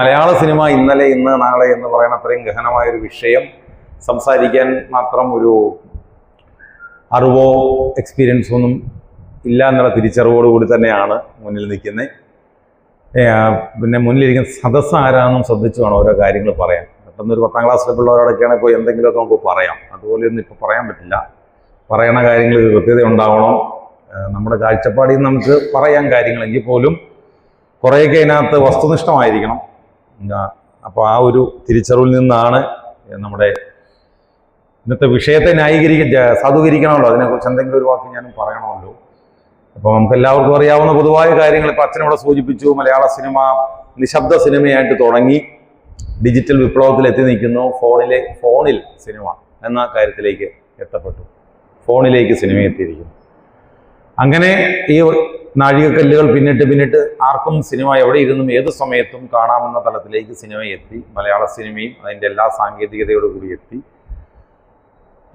മലയാള cinema ഇന്നലെ ഇന്ന് നാളെ എന്ന് പറയുന്ന അത്രയും ഗഹനമായ ഒരു വിഷയം സംസാരിക്കാൻ മാത്രം ഒരു അറിവോ എക്സ്പീരിയൻസോ ഒന്നും ഇല്ല എന്നുള്ള തിരിച്ചറിവോടുകൂടി തന്നെയാണ് മുന്നിൽ നിൽക്കുന്നത് പിന്നെ മുന്നിലിരിക്കുന്ന സദസ് ആരാണെന്നും ശ്രദ്ധിച്ചു വേണം ഓരോ കാര്യങ്ങൾ പറയാൻ. പെട്ടെന്ന് ഒരു പത്താം ക്ലാസ്സിലെ പിള്ളേരോടൊക്കെയാണെങ്കിൽ പോയി എന്തെങ്കിലുമൊക്കെ നമുക്ക് പറയാം. അതുപോലെയൊന്നും ഇപ്പോൾ പറയാൻ പറ്റില്ല. പറയണ കാര്യങ്ങൾ കൃത്യത ഉണ്ടാവണം. നമ്മുടെ കാഴ്ചപ്പാടിൽ നമുക്ക് പറയാൻ കാര്യങ്ങളെങ്കിൽ പോലും കുറേയൊക്കെ അതിനകത്ത് വസ്തുനിഷ്ഠമായിരിക്കണം. അപ്പോൾ ആ ഒരു തിരിച്ചറിവിൽ നിന്നാണ് നമ്മുടെ ഇന്നത്തെ വിഷയത്തെ ന്യായീകരിക്ക സാധൂകരിക്കണമല്ലോ. അതിനെക്കുറിച്ച് എന്തെങ്കിലും ഒരു വാക്ക് ഞാനും പറയണമല്ലോ. അപ്പോൾ നമുക്ക് എല്ലാവർക്കും അറിയാവുന്ന പൊതുവായ കാര്യങ്ങൾ ഇപ്പോൾ അച്ഛനോടെ സൂചിപ്പിച്ചു. മലയാള സിനിമ നിശബ്ദ സിനിമയായിട്ട് തുടങ്ങി. ഡിജിറ്റൽ വിപ്ലവത്തിൽ എത്തി നിൽക്കുന്നു. ഫോണിലെ ഫോണിൽ സിനിമ എന്ന കാര്യത്തിലേക്ക് എത്തപ്പെട്ടു. ഫോണിലേക്ക് സിനിമ എത്തിയിരിക്കുന്നു അങ്ങനെ ഈ നാഴികക്കല്ലുകൾ പിന്നിട്ട് പിന്നിട്ട് ആർക്കും സിനിമ എവിടെ ഇരുന്നും ഏത് സമയത്തും കാണാമെന്ന തലത്തിലേക്ക് സിനിമ എത്തി. മലയാള സിനിമയും അതിന്റെ എല്ലാ സാങ്കേതികതയോടു കൂടി എത്തി.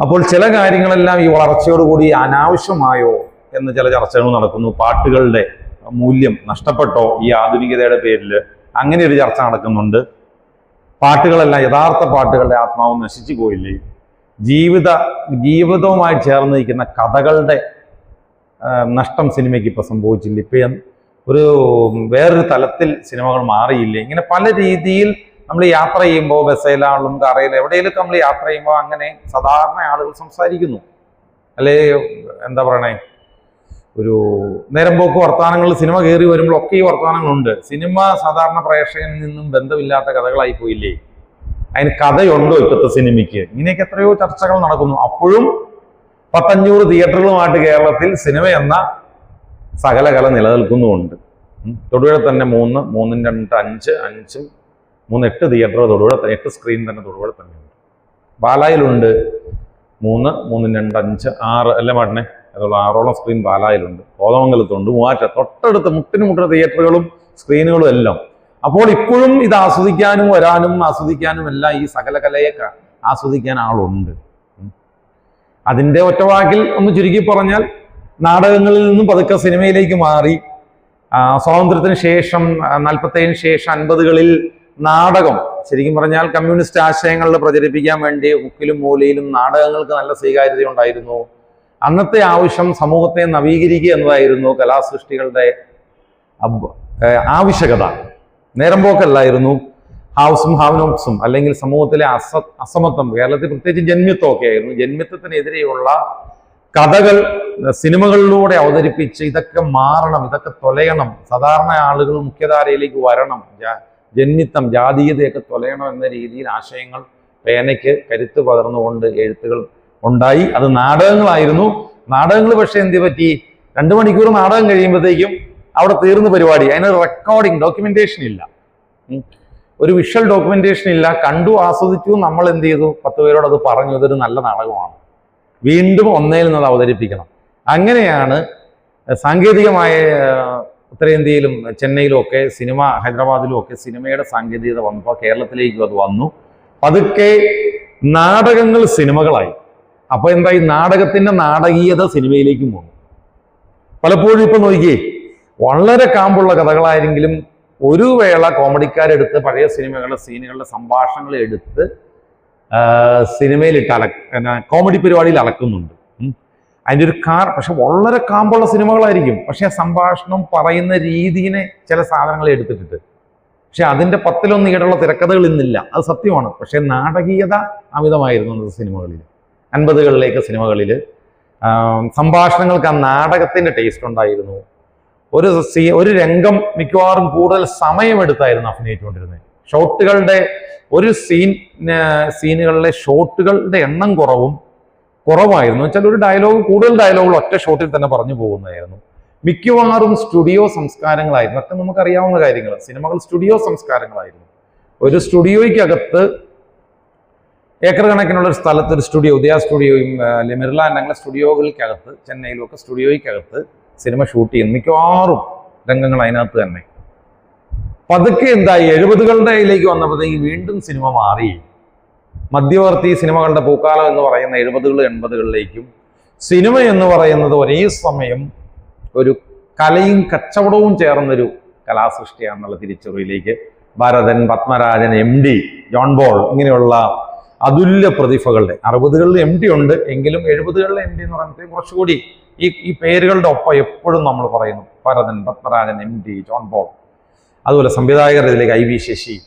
അപ്പോൾ ചില കാര്യങ്ങളെല്ലാം ഈ വളർച്ചയോടുകൂടി അനാവശ്യമായോ എന്ന് ചില ചർച്ചകൾ നടക്കുന്നു. പാട്ടുകളുടെ മൂല്യം നഷ്ടപ്പെട്ടോ? ഈ ആധുനികതയുടെ പേരിൽ അങ്ങനെ ഒരു ചർച്ച നടക്കുന്നുണ്ട്. പാട്ടുകളെല്ലാം യഥാർത്ഥ പാട്ടുകളുടെ ആത്മാവ് നശിച്ചു പോയില്ലേ? ജീവിത ജീവിതവുമായി ചേർന്ന് നിൽക്കുന്ന കഥകളുടെ നഷ്ടം സിനിമയ്ക്ക് ഇപ്പോൾ സംഭവിച്ചില്ല. ഇപ്പം ഒരു വേറൊരു തലത്തിൽ സിനിമകൾ മാറിയില്ല? ഇങ്ങനെ പല രീതിയിൽ നമ്മൾ യാത്ര ചെയ്യുമ്പോൾ ബസ്സിലാണെങ്കിലും കറയിലും എവിടെയെങ്കിലും നമ്മൾ യാത്ര ചെയ്യുമ്പോൾ അങ്ങനെ സാധാരണ ആളുകൾ സംസാരിക്കുന്നു. അല്ലേ എന്താ പറയണേ? ഒരു നേരം പോക്ക് വർത്തമാനങ്ങൾ സിനിമ കയറി വരുമ്പോഴൊക്കെ ഈ വർത്തമാനങ്ങളുണ്ട്. സിനിമ സാധാരണ പ്രേക്ഷകനിൽ നിന്നും ബന്ധമില്ലാത്ത കഥകളായി പോയില്ലേ? അതിന് കഥയുണ്ടോ ഇപ്പോഴത്തെ സിനിമയ്ക്ക്? ഇങ്ങനെയൊക്കെ എത്രയോ ചർച്ചകൾ നടക്കുന്നു. അപ്പോഴും പത്തഞ്ഞൂറ് തിയേറ്ററുകളുമായിട്ട് കേരളത്തിൽ സിനിമ എന്ന സകലകല നിലനിൽക്കുന്നുമുണ്ട്. തൊടുപുഴ തന്നെ മൂന്ന് മൂന്നും രണ്ട് അഞ്ച് അഞ്ച് മൂന്ന് എട്ട് തിയേറ്റർ തൊടുപുഴ തന്നെ എട്ട് സ്ക്രീൻ തന്നെ തൊടുപുഴ തന്നെയുണ്ട്. പാലായിലുണ്ട് മൂന്ന് മൂന്നും രണ്ട് അഞ്ച് ആറ് അല്ലേ മാട്ടനെ അതുള്ള ആറോളം സ്ക്രീൻ പാലായിലുണ്ട് കോതമംഗലത്തുണ്ട് മൂവാറ്റ തൊട്ടടുത്ത് മുട്ടിന് മുട്ടിന് തിയേറ്ററുകളും സ്ക്രീനുകളും എല്ലാം. അപ്പോൾ ഇപ്പോഴും ഇത് ആസ്വദിക്കാനും വരാനും ആസ്വദിക്കാനും എല്ലാം ഈ സകലകലയെ ആസ്വദിക്കാൻ ആളുണ്ട്. അതിന്റെ ഒറ്റവാക്കിൽ ഒന്ന് ചുരുക്കി പറഞ്ഞാൽ നാടകങ്ങളിൽ നിന്നും പതുക്കെ സിനിമയിലേക്ക് മാറി. സ്വാതന്ത്ര്യത്തിന് ശേഷം നാൽപ്പത്തേഴിന് ശേഷം അൻപതുകളിൽ നാടകം ശരിക്കും പറഞ്ഞാൽ കമ്മ്യൂണിസ്റ്റ് ആശയങ്ങളിൽ പ്രചരിപ്പിക്കാൻ വേണ്ടി മുക്കിലും മൂലയിലും നാടകങ്ങൾക്ക് നല്ല സ്വീകാര്യത ഉണ്ടായിരുന്നു. അന്നത്തെ ആവശ്യം സമൂഹത്തെ നവീകരിക്കുക എന്നതായിരുന്നു കലാസൃഷ്ടികളുടെ ആവശ്യകത. നേരം പോക്കല്ലായിരുന്നു. ഹൗസും ഹാവനോക്സും അല്ലെങ്കിൽ സമൂഹത്തിലെ അസ അസമത്വം കേരളത്തിൽ പ്രത്യേകിച്ച് ജന്മിത്വമൊക്കെ ആയിരുന്നു ജന്മിത്വത്തിനെതിരെയുള്ള കഥകൾ സിനിമകളിലൂടെ അവതരിപ്പിച്ച് ഇതൊക്കെ മാറണം ഇതൊക്കെ തൊലയണം. സാധാരണ ആളുകൾ മുഖ്യധാരയിലേക്ക് വരണം. ജന്മിത്തം ജാതീയതയൊക്കെ തൊലയണം എന്ന രീതിയിൽ ആശയങ്ങൾ പേനയ്ക്ക് കരുത്ത് പകർന്നുകൊണ്ട് എഴുത്തുകൾ ഉണ്ടായി. അത് നാടകങ്ങളായിരുന്നു. നാടകങ്ങൾ പക്ഷേ എന്ത് പറ്റി? രണ്ട് മണിക്കൂർ നാടകം കഴിയുമ്പോഴത്തേക്കും അവിടെ തീർന്ന പരിപാടി. അതിന് റെക്കോർഡിംഗ് ഡോക്യുമെന്റേഷൻ ഇല്ല. ഒരു വിഷ്വൽ ഡോക്യുമെന്റേഷൻ ഇല്ല. കണ്ടു ആസ്വദിച്ചു നമ്മൾ എന്ത് ചെയ്തു? പത്ത് പേരോട് അത് പറഞ്ഞു. അതൊരു നല്ല നാടകമാണ്. വീണ്ടും ഒന്നേൽ നിന്ന് അവതരിപ്പിക്കണം. അങ്ങനെയാണ് സാങ്കേതികമായ ഉത്തരേന്ത്യയിലും ചെന്നൈയിലും ഒക്കെ സിനിമ ഹൈദരാബാദിലും ഒക്കെ സിനിമയുടെ സാങ്കേതികത വന്നപ്പോൾ കേരളത്തിലേക്കും അത് വന്നു. പതുക്കെ നാടകങ്ങൾ സിനിമകളായി. അപ്പൊ എന്തായി? നാടകത്തിന്റെ നാടകീയത സിനിമയിലേക്കും വന്നു. പലപ്പോഴും ഇപ്പൊ നോക്കിയേ വളരെ കാമ്പുള്ള കഥകളായെങ്കിലും ഒരു വേള കോമഡിക്കാരെടുത്ത് പഴയ സിനിമകളുടെ സീനുകളുടെ സംഭാഷണങ്ങൾ എടുത്ത് സിനിമയിൽ സിനിമയിലിട്ട് അല കോമഡി പരിപാടിയിൽ അലക്കുന്നുണ്ട്. അതിന്റെ ഒരു കാർ പക്ഷെ വളരെ കാമ്പുള്ള സിനിമകളായിരിക്കും. പക്ഷെ ആ സംഭാഷണം പറയുന്ന രീതിയിനെ ചില സാധനങ്ങൾ എടുത്തിട്ടിട്ട്. പക്ഷെ അതിന്റെ പത്തിലൊന്നും ഈടുള്ള തിരക്കഥകൾ ഇന്നില്ല. അത് സത്യമാണ്. പക്ഷെ നാടകീയത അമിതമായിരുന്നു അന്നത്തെ സിനിമകളിൽ. അൻപതുകളിലേക്ക് സിനിമകളിൽ. സംഭാഷണങ്ങൾക്ക് ആ നാടകത്തിന്റെ ടേസ്റ്റ് ഉണ്ടായിരുന്നു. ഒരു ഒരു രംഗം മിക്കവാറും കൂടുതൽ സമയമെടുത്തായിരുന്നു അഭിനയിച്ചുകൊണ്ടിരുന്നത് ഷോട്ടുകളുടെ ഒരു സീൻ സീനുകളിലെ ഷോട്ടുകളുടെ എണ്ണം കുറവും കുറവായിരുന്നു. വെച്ചാൽ ഒരു ഡയലോഗ് കൂടുതൽ ഡയലോഗുകൾ ഒറ്റ ഷോട്ടിൽ തന്നെ പറഞ്ഞു പോകുന്നതായിരുന്നു. മിക്കവാറും സ്റ്റുഡിയോ സംസ്കാരങ്ങളായിരുന്നു. ഒക്കെ നമുക്കറിയാവുന്ന കാര്യങ്ങൾ. സിനിമകൾ സ്റ്റുഡിയോ സംസ്കാരങ്ങളായിരുന്നു. ഒരു സ്റ്റുഡിയോയ്ക്കകത്ത് ഏക്കർ കണക്കിനുള്ള ഒരു സ്ഥലത്ത് ഒരു സ്റ്റുഡിയോ ഉദയ സ്റ്റുഡിയോയും അല്ലെങ്കിൽ മിർലാൻഡ് അങ്ങനെ സ്റ്റുഡിയോകൾക്കകത്ത് ചെന്നൈയിലും ഒക്കെ സ്റ്റുഡിയോയ്ക്കകത്ത് സിനിമ ഷൂട്ട് ചെയ്യുന്നു. മിക്കവാറും രംഗങ്ങൾ അതിനകത്ത് തന്നെ. പതുക്കെ എന്തായി? എഴുപതുകളുടെ ഇതിലേക്ക് വന്നപ്പോഴത്തേക്ക് വീണ്ടും സിനിമ മാറി. മധ്യവർത്തി സിനിമകളുടെ പൂക്കാലം എന്ന് പറയുന്ന എഴുപതുകൾ എൺപതുകളിലേക്കും സിനിമ എന്ന് പറയുന്നത് ഒരേ സമയം ഒരു കലയും കച്ചവടവും ചേർന്നൊരു കലാസൃഷ്ടിയാണെന്നുള്ള തിരിച്ചറിവിലേക്ക് ഭരതൻ പത്മരാജൻ എം ഡി ജോൺ ബോൾ ഇങ്ങനെയുള്ള അതുല്യ പ്രതിഭകളുടെ അറുപതുകളിൽ എം ഡി ഉണ്ട്. എങ്കിലും എഴുപതുകളിലെ എം ഡി എന്ന് പറയുമ്പോഴത്തേക്ക് കുറച്ചുകൂടി ഈ ഈ പേരുകളുടെ ഒപ്പം എപ്പോഴും നമ്മൾ പറയുന്നു. ഭരതൻ പത്മരാജൻ എം ഡി ജോൺ ബോൾ അതുപോലെ സംവിധായകർ ഇതിലേക്ക് ഐ വി ശശി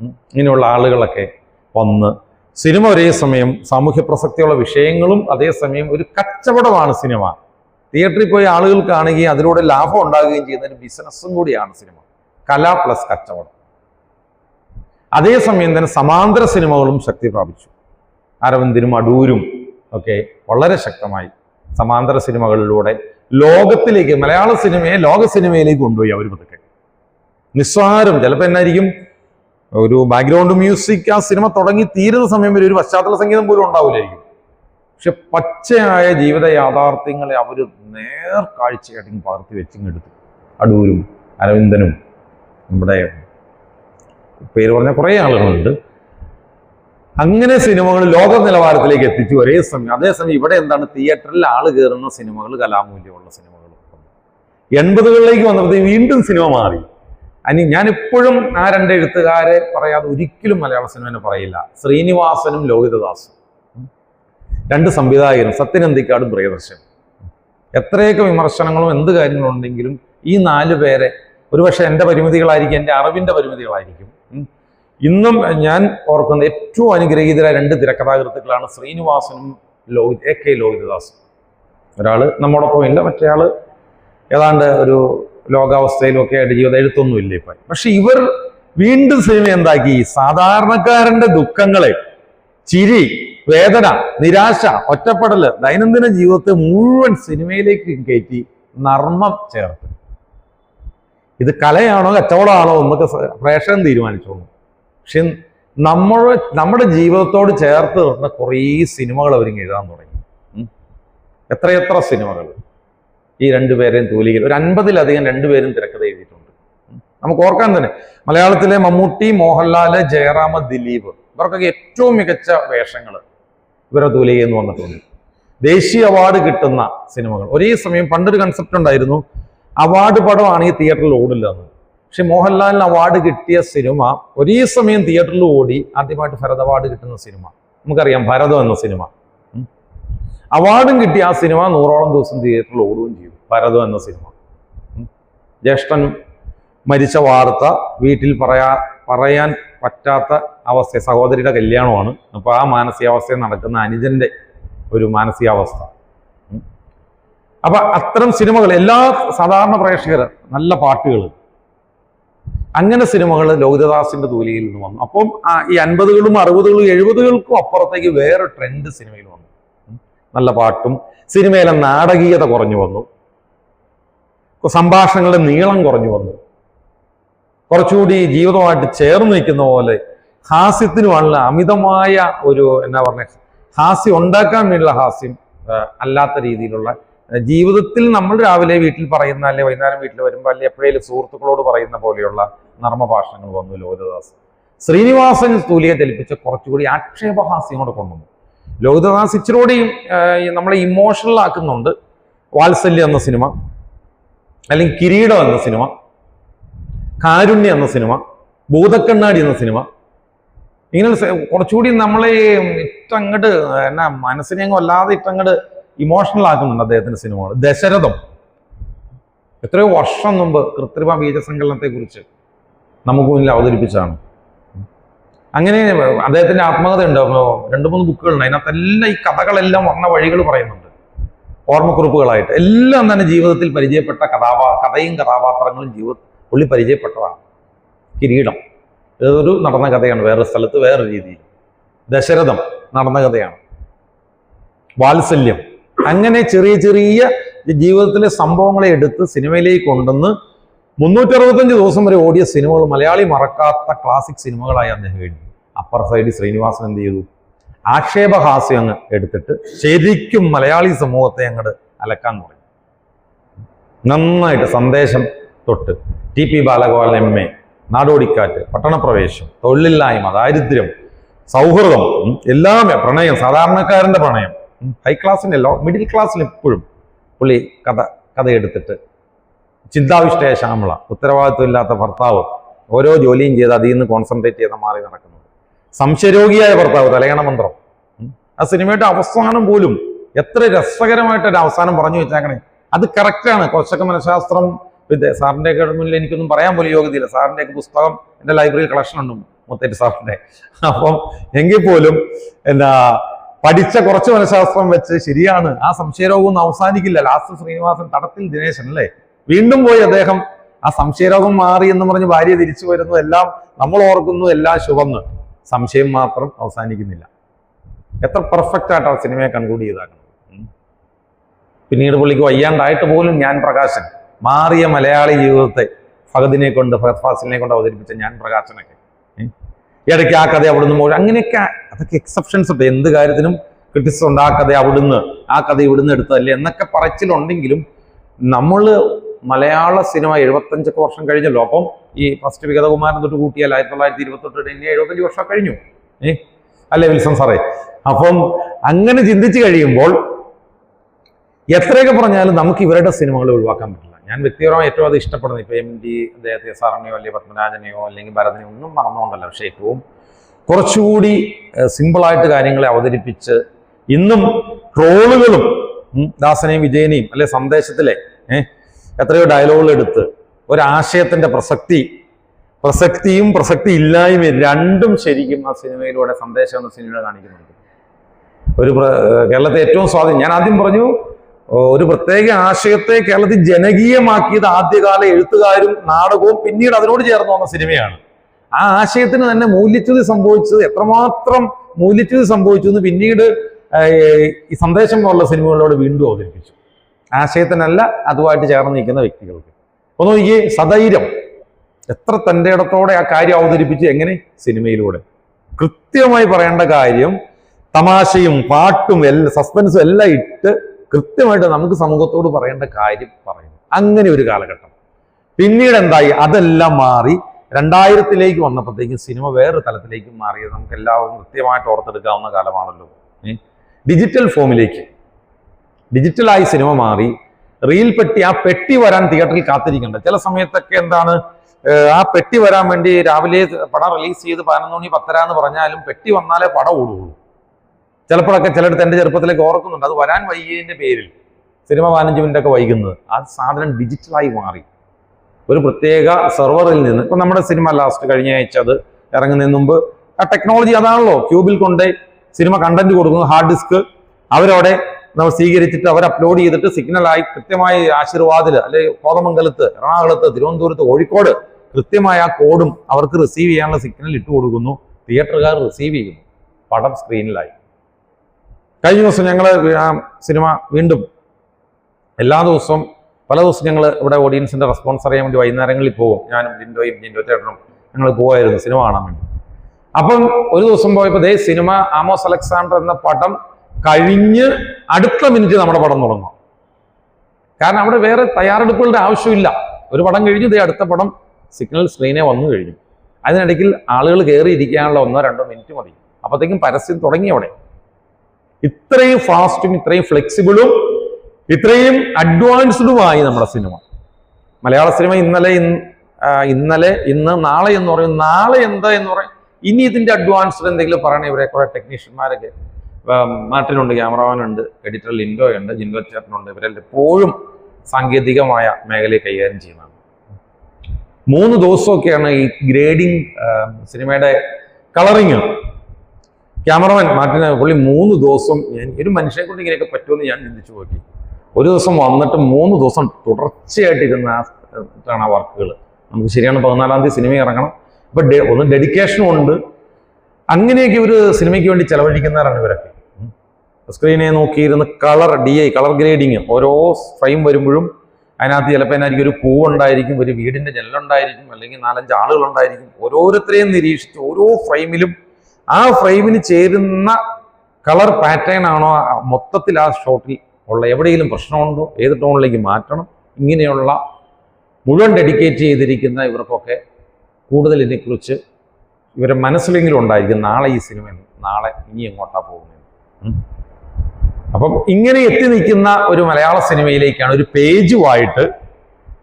ഇങ്ങനെയുള്ള ആളുകളൊക്കെ വന്ന് സിനിമ ഒരേ സമയം സാമൂഹ്യ പ്രസക്തിയുള്ള വിഷയങ്ങളും അതേസമയം ഒരു കച്ചവടമാണ് സിനിമ. തിയേറ്ററിൽ പോയി ആളുകൾ കാണുകയും അതിലൂടെ ലാഭം ഉണ്ടാകുകയും ചെയ്യുന്ന ഒരു ബിസിനസ്സും കൂടിയാണ് സിനിമ. കല പ്ലസ് കച്ചവടം. അതേസമയം തന്നെ സമാന്തര സിനിമകളും ശക്തി പ്രാപിച്ചു. അരവിന്ദിനും അടൂരും ഒക്കെ വളരെ ശക്തമായി സമാന്തര സിനിമകളിലൂടെ ലോകത്തിലേക്ക് മലയാള സിനിമയെ ലോക സിനിമയിലേക്ക് കൊണ്ടുപോയി അവർ പതുക്കെ. നിസ്സാരം ചിലപ്പോൾ എന്നായിരിക്കും ഒരു ബാക്ക്ഗ്രൗണ്ട് മ്യൂസിക് ആ സിനിമ തുടങ്ങി തീരുന്ന സമയം വരെ ഒരു പശ്ചാത്തല സംഗീതം പോലും ഉണ്ടാവില്ലായിരിക്കും. പക്ഷെ പച്ചയായ ജീവിത യാഥാർത്ഥ്യങ്ങളെ അവർ നേർക്കാഴ്ചയായിട്ട് പകർത്തി വെച്ചിങ്ങെടുത്തു. അടൂരും അരവിന്ദനും നമ്മുടെ പേര് പറഞ്ഞ കുറേ ആളുകളുണ്ട്. അങ്ങനെ സിനിമകൾ ലോക നിലവാരത്തിലേക്ക് എത്തിച്ചു ഒരേ സമയം അതേസമയം ഇവിടെ എന്താണ്? തിയേറ്ററിൽ ആൾ കയറുന്ന സിനിമകൾ കലാമൂല്യമുള്ള സിനിമകൾ എൺപതുകളിലേക്ക് വന്നപ്പോഴത്തേക്ക് വീണ്ടും സിനിമ മാറി. അനി ഞാൻ എപ്പോഴും ആ രണ്ട് എഴുത്തുകാരെ പറയാതെ ഒരിക്കലും മലയാള സിനിമനെ പറയില്ല. ശ്രീനിവാസനും ലോഹിതദാസും. രണ്ട് സംവിധായകരും സത്യനന്ദിക്കാടും പ്രിയദർശൻ എത്രയൊക്കെ വിമർശനങ്ങളും എന്ത് കാര്യങ്ങളുണ്ടെങ്കിലും ഈ നാല് പേരെ ഒരുപക്ഷെ എന്റെ പരിമിതികളായിരിക്കും എന്റെ അറിവിന്റെ പരിമിതികളായിരിക്കും. ഇന്നും ഞാൻ ഓർക്കുന്ന ഏറ്റവും അനുഗ്രഹീതരായ രണ്ട് തിരക്കഥാകൃത്തുക്കളാണ് ശ്രീനിവാസനും ലോഹിത് എ കെ ലോഹിതദാസും. ഒരാൾ നമ്മോടൊപ്പം ഇല്ല മറ്റേയാൾ ഏതാണ്ട് ഒരു ലോകാവസ്ഥയിലും ഒക്കെ ആയിട്ട് ജീവിതം എഴുത്തൊന്നും ഇല്ല ഇപ്പം. പക്ഷെ ഇവർ വീണ്ടും സിനിമ എന്താക്കി? സാധാരണക്കാരന്റെ ദുഃഖങ്ങളെ ചിരി വേദന നിരാശ ഒറ്റപ്പെടൽ ദൈനംദിന ജീവിതത്തെ മുഴുവൻ സിനിമയിലേക്ക് കയറ്റി നർമ്മം ചേർത്ത്. ഇത് കലയാണോ കച്ചവടമാണോ എന്നൊക്കെ പ്രേക്ഷകൻ തീരുമാനിച്ചോളൂ പക്ഷെ നമ്മൾ നമ്മുടെ ജീവിതത്തോട് ചേർത്ത് നിർത്തുന്ന കുറേ സിനിമകൾ അവരിങ്ങ് എഴുതാൻ തുടങ്ങി. എത്രയെത്ര സിനിമകൾ. ഈ രണ്ടുപേരെയും തൂലികയിൽ ഒരു അൻപതിലധികം രണ്ടുപേരും തിരക്കഥ എഴുതിയിട്ടുണ്ട്. നമുക്ക് ഓർക്കാൻ തന്നെ മലയാളത്തിലെ മമ്മൂട്ടി മോഹൻലാൽ ജയറാമ ദിലീപ് ഇവർക്കൊക്കെ ഏറ്റവും മികച്ച വേഷങ്ങൾ ഇവരെ തൂലികയിൽ നിന്ന് വന്നിട്ടുണ്ട്. ദേശീയ അവാർഡ് കിട്ടുന്ന സിനിമകൾ. ഒരേ സമയം പണ്ടൊരു കൺസെപ്റ്റ് ഉണ്ടായിരുന്നു. അവാർഡ് പടമാണെങ്കിൽ തിയേറ്ററിൽ ഓടില്ല എന്ന്. പക്ഷെ മോഹൻലാലിന് അവാർഡ് കിട്ടിയ സിനിമ ഒരേ സമയം തിയേറ്ററിൽ ഓടി ആദ്യമായിട്ട് ഭരത് അവാർഡ് കിട്ടുന്ന സിനിമ. നമുക്കറിയാം ഭരതം എന്ന സിനിമ. അവാർഡും കിട്ടിയ ആ സിനിമ നൂറോളം ദിവസം തിയേറ്ററിൽ ഓടുകയും ചെയ്തു. ഭരതം എന്ന സിനിമ. ജ്യേഷ്ഠൻ മരിച്ച വാർത്ത വീട്ടിൽ പറയാ പറയാൻ പറ്റാത്ത അവസ്ഥ. സഹോദരിയുടെ കല്യാണമാണ്. അപ്പോൾ ആ മാനസികാവസ്ഥയിൽ നടക്കുന്ന അനുജന്റെ ഒരു മാനസികാവസ്ഥ. അപ്പൊ അത്തരം സിനിമകൾ എല്ലാ സാധാരണ പ്രേക്ഷകർ നല്ല പാട്ടുകൾ അങ്ങനെ സിനിമകൾ ലോകിതദാസിന്റെ തൂലിയിൽ നിന്ന് വന്നു. അപ്പം ഈ അൻപതുകളും അറുപതുകളും എഴുപതുകൾക്കും അപ്പുറത്തേക്ക് വേറെ ട്രെൻഡ് സിനിമയിൽ വന്നു. നല്ല പാട്ടും സിനിമയിലെ നാടകീയത കുറഞ്ഞു വന്നു. സംഭാഷണങ്ങളുടെ നീളം കുറഞ്ഞു വന്നു. കുറച്ചുകൂടി ജീവിതമായിട്ട് ചേർന്ന് നിൽക്കുന്ന പോലെ ഹാസ്യത്തിനുമാണല്ലോ അമിതമായ ഒരു എന്നാ പറഞ്ഞ ഹാസ്യം ഉണ്ടാക്കാൻ വേണ്ടിയുള്ള ഹാസ്യം അല്ലാത്ത രീതിയിലുള്ള ജീവിതത്തിൽ നമ്മൾ രാവിലെ വീട്ടിൽ പറയുന്ന അല്ലെ വൈകുന്നേരം വീട്ടിൽ വരുമ്പോൾ അല്ലെ എപ്പോഴേലും സുഹൃത്തുക്കളോട് പറയുന്ന പോലെയുള്ള നർമ്മഭാഷണങ്ങൾ വന്നു ലോഹിതദാസ് ശ്രീനിവാസൻ തൂലിക ചലിപ്പിച്ച കുറച്ചുകൂടി ആക്ഷേപഹാസ്യം കൂടെ കൊണ്ടുവന്നു. ലോഹിതദാസ് ഇച്ചിരി നമ്മളെ ഇമോഷണൽ ആക്കുന്നുണ്ട്. വാത്സല്യം എന്ന സിനിമ അല്ലെങ്കിൽ കിരീടം എന്ന സിനിമ കാരുണ്യ എന്ന സിനിമ ഭൂതക്കണ്ണാടി എന്ന സിനിമ. ഇങ്ങനെ കുറച്ചുകൂടി നമ്മളെ ഇട്ടങ്ങട് എന്നാ മനസ്സിനെ അങ്ങ് വല്ലാതെ ഇട്ടങ്ങട് ഇമോഷണൽ ആക്കുന്നുണ്ട് അദ്ദേഹത്തിന്റെ സിനിമകൾ. ദശരഥം. എത്രയോ വർഷം മുമ്പ് കൃത്രിമ ബീജസങ്കലനത്തെ കുറിച്ച് നമുക്ക് മുന്നിൽ അവതരിപ്പിച്ചാണ് അങ്ങനെ അദ്ദേഹത്തിന്റെ ആത്മകഥ ഉണ്ട്. അപ്പോ രണ്ട് മൂന്ന് ബുക്കുകളുണ്ട്. അതിനകത്തെല്ലാം ഈ കഥകളെല്ലാം വന്ന വഴികൾ പറയുന്നുണ്ട്. ഓർമ്മക്കുറിപ്പുകളായിട്ട്. എല്ലാം തന്നെ ജീവിതത്തിൽ പരിചയപ്പെട്ട കഥാപാ കഥയും കഥാപാത്രങ്ങളും ജീവിത പുള്ളി പരിചയപ്പെട്ടതാണ്. കിരീടം. ഏതൊരു നടന്ന കഥയാണ്. വേറെ സ്ഥലത്ത് വേറെ രീതിയിൽ. ദശരഥം നടന്ന കഥയാണ്. വാത്സല്യം. അങ്ങനെ ചെറിയ ചെറിയ ജീവിതത്തിലെ സംഭവങ്ങളെ എടുത്ത് സിനിമയിലേക്ക് കൊണ്ടുവന്ന് മുന്നൂറ്ററുപത്തഞ്ച് ദിവസം വരെ ഓടിയ സിനിമകൾ മലയാളി മറക്കാത്ത ക്ലാസിക് സിനിമകളായി അദ്ദേഹം എഴുതി. അപ്പർ സൈഡിൽ ശ്രീനിവാസൻ എന്ത് ചെയ്തു? ആക്ഷേപഹാസ്യം അങ്ങ് എടുത്തിട്ട് ശരിക്കും മലയാളി സമൂഹത്തെ അങ്ങോട്ട് അലക്കാൻ തുടങ്ങി. നന്നായിട്ട് സന്ദേശം തൊട്ട് T P Balagopalan M A Nadodikkattu Pattanapravesham തൊഴിലില്ലായ്മ ദാരിദ്ര്യം സൗഹൃദം എല്ലാം പ്രണയം സാധാരണക്കാരന്റെ പ്രണയം ഹൈ ക്ലാസ്സിന്റെ ലോ മിഡിൽ ക്ലാസ്സിൽ എപ്പോഴും പുള്ളി കഥ കഥ എടുത്തിട്ട് ചിന്താവിഷ്ടയ ശ്യാമള ഉത്തരവാദിത്വമില്ലാത്ത ഭർത്താവ് ഓരോ ജോലിയും ചെയ്ത് അതിൽ നിന്ന് കോൺസെൻട്രേറ്റ് ചെയ്ത് മാറി നടക്കുന്നത്. സംശയരോഗിയായ ഭർത്താവ് തലയണ മന്ത്രം. ആ സിനിമയുടെ അവസാനം പോലും എത്ര രസകരമായിട്ടൊരു അവസാനം പറഞ്ഞു വെച്ചേക്കണേ. അത് കറക്റ്റാണ് കുറച്ചൊക്കെ മനഃശാസ്ത്രം വിദ്യ സാറിന്റെ മുന്നിൽ എനിക്കൊന്നും പറയാൻ പോലും യോഗ്യതയില്ല. സാറിന്റെ ഒക്കെ പുസ്തകം എന്റെ ലൈബ്രറിയിൽ കളക്ഷൻ ഉണ്ട് മുത്തേറ്റ് സാറിന്റെ അപ്പം എങ്കിൽ പോലും എന്താ പഠിച്ച കുറച്ച് മനഃശാസ്ത്രം വെച്ച് ശരിയാണ്. ആ സംശയരോഗമൊന്നും അവസാനിക്കില്ല. ലാസ്റ്റ് ശ്രീനിവാസൻ തടത്തിൽ ദിനേശൻ അല്ലേ? വീണ്ടും പോയി അദ്ദേഹം ആ സംശയരോഗം മാറി എന്ന് പറഞ്ഞ് ഭാര്യ തിരിച്ചു വരുന്നു എല്ലാം നമ്മൾ ഓർക്കുന്നു എല്ലാം ശുഭന്ന് സംശയം മാത്രം അവസാനിക്കുന്നില്ല. എത്ര പെർഫെക്റ്റ് ആയിട്ട് ആ സിനിമയെ കൺക്ലൂഡ് ചെയ്താക്കണം പിന്നീട് പുള്ളിക്ക് വയ്യാണ്ടായിട്ട് പോലും ഞാൻ പ്രകാശൻ മാറിയ മലയാളി ജീവിതത്തെ ഫഹദിനെ കൊണ്ട് ഫഹദ് ഫാസിലിനെ കൊണ്ട് അവതരിപ്പിച്ച ഞാൻ പ്രകാശനൊക്കെ. ഇടയ്ക്ക് ആ കഥ അവിടുന്ന് പോലും അങ്ങനെയൊക്കെ അതൊക്കെ എക്സെപ്ഷൻസ് ഉണ്ട്. എന്ത് കാര്യത്തിനും ക്രിറ്റിസം ഉണ്ട്. ആ കഥ അവിടുന്ന് ആ കഥ ഇവിടുന്ന് എടുത്തതല്ലേ എന്നൊക്കെ പറച്ചിലുണ്ടെങ്കിലും നമ്മൾ മലയാള സിനിമ എഴുപത്തഞ്ചൊക്കെ വർഷം കഴിഞ്ഞല്ലോ. അപ്പം ഈ ഫസ്റ്റ് വിഗതകുമാരൻ തൊട്ട് കൂട്ടിയാൽ ആയിരത്തി തൊള്ളായിരത്തി ഇരുപത്തൊട്ട് ഇനി എഴുപത്തഞ്ച് വർഷം കഴിഞ്ഞു. ഏ? അല്ലേ വിൽസൺ സാറേ? അപ്പം അങ്ങനെ ചിന്തിച്ചു കഴിയുമ്പോൾ എത്രയൊക്കെ പറഞ്ഞാലും നമുക്ക് ഇവരുടെ സിനിമകൾ ഒഴിവാക്കാൻ പറ്റില്ല. ഞാൻ വ്യക്തിപരമായി ഏറ്റവും അത് ഇഷ്ടപ്പെടുന്നത് ഇപ്പൊ എം ഡി അദ്ദേഹത്തെ സാറിനെയോ അല്ലെങ്കിൽ പത്മരാജനെയോ അല്ലെങ്കിൽ ഭരതനെയോ ഒന്നും മറന്നുകൊണ്ടല്ല. പക്ഷേ ഏറ്റവും കുറച്ചുകൂടി സിമ്പിളായിട്ട് കാര്യങ്ങളെ അവതരിപ്പിച്ച് ഇന്നും ട്രോളുകളും ദാസനെയും വിജയനെയും അല്ലെ സന്ദേശത്തിലെ ഏഹ് എത്രയോ ഡയലോഗുകൾ എടുത്ത് ഒരാശയത്തിന്റെ പ്രസക്തി പ്രസക്തിയും പ്രസക്തി ഇല്ലായ്മയും രണ്ടും ശരിക്കും ആ സിനിമയിലൂടെ സന്ദേശം എന്ന സിനിമ കാണിക്കുന്നുണ്ട്. ഒരു കേരളത്തെ ഏറ്റവും സ്വാധീനം ഞാൻ ആദ്യം പറഞ്ഞു ഒരു പ്രത്യേക ആശയത്തെ കേരളത്തിൽ ജനകീയമാക്കിയത് ആദ്യകാല എഴുത്തുകാരും നാടകവും പിന്നീട് അതിനോട് ചേർന്ന് വന്ന സിനിമയാണ്. ആ ആശയത്തിന് തന്നെ മൂല്യച്യുതി സംഭവിച്ചത് എത്രമാത്രം മൂല്യച്യുതി സംഭവിച്ചു എന്ന് പിന്നീട് ഈ സന്ദേശം പോലുള്ള സിനിമകളിലൂടെ വീണ്ടും അവതരിപ്പിച്ചു. ആശയത്തിനല്ല അതുമായിട്ട് ചേർന്ന് നിൽക്കുന്ന വ്യക്തികൾക്ക്. ഒന്ന് നോക്കിയേ സധൈര്യം. എത്ര തന്റെ ഇടത്തോടെ ആ കാര്യം അവതരിപ്പിച്ച് എങ്ങനെ സിനിമയിലൂടെ? കൃത്യമായി പറയേണ്ട കാര്യം തമാശയും പാട്ടും എല്ലാം സസ്പെൻസും എല്ലാം ഇട്ട് കൃത്യമായിട്ട് നമുക്ക് സമൂഹത്തോട് പറയേണ്ട കാര്യം പറയുന്നു. അങ്ങനെ ഒരു കാലഘട്ടം. പിന്നീട് എന്തായി? അതെല്ലാം മാറി രണ്ടായിരത്തിലേക്ക് വന്നപ്പോഴത്തേക്കും സിനിമ വേറൊരു തലത്തിലേക്ക് മാറിയത് നമുക്ക് എല്ലാവരും കൃത്യമായിട്ട് ഓർത്തെടുക്കാവുന്ന കാലമാണല്ലോ. ഡിജിറ്റൽ ഫോമിലേക്ക്. ഡിജിറ്റലായി സിനിമ മാറി. റീൽ പെട്ടി ആ പെട്ടി വരാൻ തിയേറ്ററിൽ കാത്തിരിക്കേണ്ട. ചില സമയത്തൊക്കെ എന്താണ് ആ പെട്ടി വരാൻ വേണ്ടി രാവിലെ പടം റിലീസ് ചെയ്ത് പതിനൊന്ന് മണി പത്തര എന്ന് പറഞ്ഞാലും പെട്ടി വന്നാലേ പടം ഓടുകയുള്ളൂ ചിലപ്പോഴൊക്കെ ചിലടത്ത് എന്റെ ചെറുപ്പത്തിലേക്ക് ഓർക്കുന്നുണ്ട്. അത് വരാൻ വൈകിയതിന്റെ പേരിൽ സിനിമ പതിനഞ്ച് ഒക്കെ വൈകുന്നത് ആ സാധനം ഡിജിറ്റലായി മാറി. ഒരു പ്രത്യേക സെർവറിൽ നിന്ന് ഇപ്പം നമ്മുടെ സിനിമ ലാസ്റ്റ് കഴിഞ്ഞ ആഴ്ച അത് ഇറങ്ങുന്നതിന് മുമ്പ് ആ ടെക്നോളജി അതാണല്ലോ. ക്യൂബിൽ കൊണ്ട് സിനിമ കണ്ടന്റ് കൊടുക്കുന്നു. ഹാർഡ് ഡിസ്ക് അവരവിടെ നമ്മൾ സ്വീകരിച്ചിട്ട് അവർ അപ്ലോഡ് ചെയ്തിട്ട് സിഗ്നലായി കൃത്യമായി ആശീർവാദിൽ അല്ലെ കോതമംഗലത്ത് എറണാകുളത്ത് തിരുവനന്തപുരത്ത് കോഴിക്കോട് കൃത്യമായ ആ കോഡും അവർക്ക് റിസീവ് ചെയ്യാനുള്ള സിഗ്നൽ ഇട്ട് കൊടുക്കുന്നു. തിയേറ്ററുകാർ റിസീവ് ചെയ്യുന്നു. പടം സ്ക്രീനിലായി കഴിഞ്ഞ ദിവസം ഞങ്ങൾ സിനിമ വീണ്ടും എല്ലാ ദിവസവും പല ദിവസം ഞങ്ങൾ ഇവിടെ ഓഡിയൻസിന്റെ റെസ്പോൺസ് അറിയാൻ വേണ്ടി വൈകുന്നേരങ്ങളിൽ പോകും. ഞാനും ജിൻഡോയും ജിൻഡോ ചേട്ടനും ഞങ്ങൾ പോവായിരുന്നു. സിനിമ കാണാൻ വേണ്ടി. അപ്പം ഒരു ദിവസം പോയപ്പോൾ ദേ സിനിമ ആമോസ് അലക്സാണ്ടർ എന്ന പടം കഴിഞ്ഞ് അടുത്ത മിനിറ്റ് നമ്മുടെ പടം തുടങ്ങും. കാരണം അവിടെ വേറെ തയ്യാറെടുപ്പുകളുടെ ആവശ്യമില്ല. ഒരു പടം കഴിഞ്ഞ് ഇതേ അടുത്ത പടം സിഗ്നൽ സ്ക്രീനെ വന്നു കഴിഞ്ഞു. അതിനിടയ്ക്കിൽ ആളുകൾ കയറി ഇരിക്കാനുള്ള ഒന്നോ രണ്ടോ മിനിറ്റ് മതി. അപ്പോഴത്തേക്കും പരസ്യം തുടങ്ങി അവിടെ. ഇത്രയും ഫാസ്റ്റും ഇത്രയും ഫ്ലെക്സിബിളും ഇത്രയും അഡ്വാൻസ്ഡുമായി നമ്മുടെ സിനിമ. മലയാള സിനിമ ഇന്നലെ ഇന്ന് ഇന്നലെ ഇന്ന് നാളെ എന്ന് പറയും. നാളെ എന്താ എന്ന് പറയും. ഇനി ഇതിന്റെ അഡ്വാൻസ്ഡ് എന്തെങ്കിലും പറയണേ ഇവരെ കുറെ ടെക്നീഷ്യന്മാരൊക്കെ നാട്ടിലുണ്ട് ക്യാമറമാനുണ്ട് എഡിറ്റർ ലിൻഡോ ഉണ്ട് ജിൻഡോ ചേട്ടനുണ്ട്. ഇവരെല്ലാം എപ്പോഴും സാങ്കേതികമായ മേഖലയെ കൈകാര്യം ചെയ്യുന്നതാണ്. മൂന്ന് ദിവസമൊക്കെയാണ് ഈ ഗ്രേഡിങ് സിനിമയുടെ കളറിങ്. ക്യാമറമാൻ മാറ്റിന് പുള്ളി മൂന്ന് ദിവസം ഞാൻ ഒരു മനുഷ്യനെ കൊണ്ട് ഇങ്ങനെയൊക്കെ പറ്റുമെന്ന് ഞാൻ ചിന്തിച്ചു നോക്കി ഒരു ദിവസം വന്നിട്ട് മൂന്ന് ദിവസം തുടർച്ചയായിട്ടിരുന്ന ആ വർക്കുകൾ നമുക്ക് ശരിയാണ് പതിനാലാം തീയതി സിനിമ ഇറങ്ങണം. ഇപ്പം ഒന്ന് ഡെഡിക്കേഷനും ഉണ്ട്. അങ്ങനെയൊക്കെ ഒരു സിനിമയ്ക്ക് വേണ്ടി ചെലവഴിക്കുന്നവരാണ് ഇവരൊക്കെ. സ്ക്രീനെ നോക്കിയിരുന്ന് colour D I colour grading ഓരോ ഫ്രെയിം വരുമ്പോഴും അതിനകത്ത് ചിലപ്പോൾ എന്നായിരിക്കും ഒരു പൂവുണ്ടായിരിക്കും ഒരു വീടിന്റെ ജനലുണ്ടായിരിക്കും അല്ലെങ്കിൽ നാലഞ്ച് ആളുകളുണ്ടായിരിക്കും. ഓരോരുത്തരെയും നിരീക്ഷിച്ച് ഓരോ ഫ്രെയിമിലും ആ ഫ്രെയിമിന് ചേരുന്ന കളർ പാറ്റേൺ ആണോ മൊത്തത്തിൽ ആ ഷോട്ടിൽ ഉള്ള എവിടെയെങ്കിലും പ്രശ്നമുണ്ടോ ഏത് ടോണിലേക്ക് മാറ്റണം ഇങ്ങനെയുള്ള മുഴുവൻ ഡെഡിക്കേറ്റ് ചെയ്തിരിക്കുന്ന ഇവർക്കൊക്കെ കൂടുതൽ ഇതിനെക്കുറിച്ച് ഇവരുടെ മനസ്സിലെങ്കിലും ഉണ്ടായിരിക്കും നാളെ ഈ സിനിമ നാളെ ഇനി എങ്ങോട്ടാണ് പോകുന്നത്. അപ്പം ഇങ്ങനെ എത്തി നിൽക്കുന്ന ഒരു മലയാള സിനിമയിലേക്കാണ് ഒരു പേജുമായിട്ട്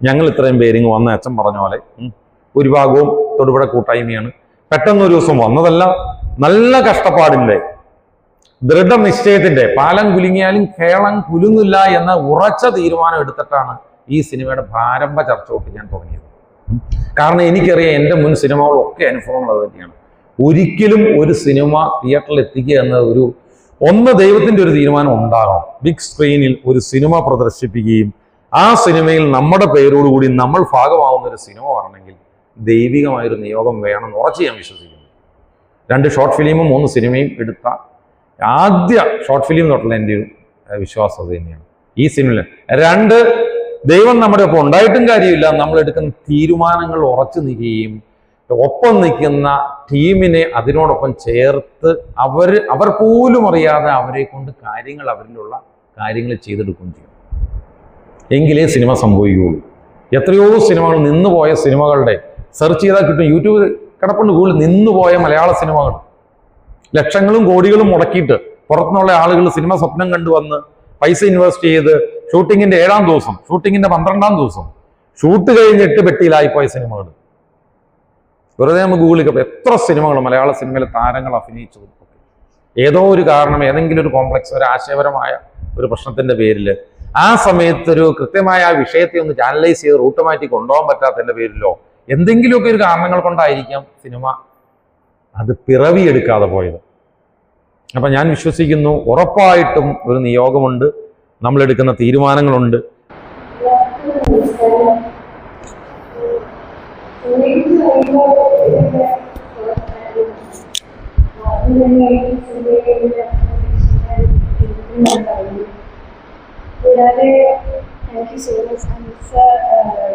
ഞങ്ങൾ ഇത്രയും പേരിങ് വന്ന അച്ഛൻ പറഞ്ഞ പോലെ ഒരു ഭൂരിഭാഗവും തൊടുപുഴ കൂട്ടായ്മയാണ്. പെട്ടെന്ന് ഒരു ദിവസം വന്നതല്ല നല്ല കഷ്ടപ്പാടിന്റെ ദൃഢനിശ്ചയത്തിന്റെ പാലം കുലുങ്ങിയാലും കേളം കുലുങ്ങില്ല എന്ന ഉറച്ച തീരുമാനം എടുത്തിട്ടാണ് ഈ സിനിമയുടെ പ്രാരംഭ ചർച്ച തൊട്ട് ഞാൻ തുടങ്ങിയത്. കാരണം എനിക്കറിയാം എന്റെ മുൻ സിനിമകളൊക്കെ അനുഭവങ്ങൾ അത് തന്നെയാണ്. ഒരിക്കലും ഒരു സിനിമ തിയേറ്ററിൽ എത്തിക്കുക എന്ന ഒരു ഒന്ന് ദൈവത്തിന്റെ ഒരു തീരുമാനം ഉണ്ടാകണം. ബിഗ് സ്ക്രീനിൽ ഒരു സിനിമ പ്രദർശിപ്പിക്കുകയും ആ സിനിമയിൽ നമ്മുടെ പേരോടുകൂടി നമ്മൾ ഭാഗമാവുന്ന ഒരു സിനിമ വരണമെങ്കിൽ ദൈവികമായൊരു നിയോഗം വേണം എന്ന് ഉറച്ച് ഞാൻ വിശ്വസിക്കുന്നു. രണ്ട് ഷോർട്ട് ഫിലിമും മൂന്ന് സിനിമയും എടുത്ത ആദ്യ ഷോർട്ട് ഫിലിം തൊട്ടുള്ള എന്റെ ഒരു വിശ്വാസത തന്നെയാണ്. ഈ സിനിമയിൽ രണ്ട് ദൈവം നമ്മുടെ ഒപ്പം ഉണ്ടായിട്ടും കാര്യമില്ല. നമ്മൾ എടുക്കുന്ന തീരുമാനങ്ങൾ ഉറച്ചു നിൽക്കുകയും ഒപ്പം നിൽക്കുന്ന ടീമിനെ അതിനോടൊപ്പം ചേർത്ത് അവർ അവർ പോലും അറിയാതെ അവരെ കൊണ്ട് കാര്യങ്ങൾ അവരിലുള്ള കാര്യങ്ങൾ ചെയ്തെടുക്കുകയും ചെയ്യും. എങ്കിലേ സിനിമ സംഭവിക്കുകയുള്ളൂ. എത്രയോ സിനിമകൾ നിന്നു പോയ സിനിമകളുടെ സെർച്ച് ചെയ്താൽ കിട്ടും. യൂട്യൂബ് കിടപ്പുണ്ട് കൂടുതൽ നിന്നുപോയ മലയാള സിനിമകൾ. ലക്ഷങ്ങളും കോടികളും മുടക്കിയിട്ട് പുറത്തുനിന്നുള്ള ആളുകൾ സിനിമ സ്വപ്നം കണ്ടുവന്ന് പൈസ ഇൻവെസ്റ്റ് ചെയ്ത് ഷൂട്ടിങ്ങിന്റെ ഏഴാം ദിവസം ഷൂട്ടിങ്ങിന്റെ പന്ത്രണ്ടാം ദിവസം ഷൂട്ട് കഴിഞ്ഞിട്ട് പെട്ടിയിലായി പോയ സിനിമകൾ. വെറുതെ നമ്മൾ ഗൂഗിളിൽ എത്ര സിനിമകൾ മലയാള സിനിമയിലെ താരങ്ങൾ അഭിനയിച്ചതും. ഏതോ ഒരു കാരണം ഏതെങ്കിലും ഒരു കോംപ്ലക്സ് ഒരു ആശയപരമായ ഒരു പ്രശ്നത്തിന്റെ പേരിൽ. ആ സമയത്ത് ഒരു കൃത്യമായ ആ വിഷയത്തെ ഒന്ന് ചാനലൈസ് ചെയ്ത് റൂട്ട് മാറ്റി കൊണ്ടുപോകാൻ പറ്റാത്തതിന്റെ പേരിലോ എന്തെങ്കിലുമൊക്കെ ഒരു കാരണങ്ങൾ കൊണ്ടായിരിക്കാം സിനിമ അത് പിറവിയെടുക്കാതെ പോയത്. അപ്പൊ ഞാൻ വിശ്വസിക്കുന്നു ഉറപ്പായിട്ടും ഒരു നിയോഗമുണ്ട്. നമ്മൾ എടുക്കുന്ന തീരുമാനങ്ങളുണ്ട്. Thank you so much. I'm Sir,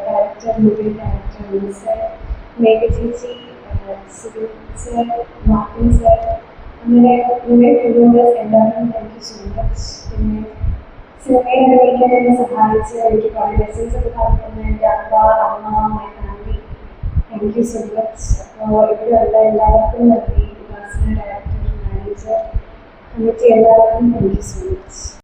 Director, Movie Director, Mr. Magazine Sir, Sir, Martin Sir. मेरे पूरे फ़िल्म में एंडरमेंट thank you so much cinema में के लिए सहायता से उनकी कॉन्वर्सेशन से बता रहे हैं कि आपका अम्मा मैं യു സോ മച്ച് അപ്പോൾ ഇവിടെയുള്ള എല്ലാവർക്കും നന്ദി ഉപാസന ഡയറക്ടർ മാനേജർ കമ്മിറ്റി എല്ലാവർക്കും താങ്ക് യു സോ മച്ച്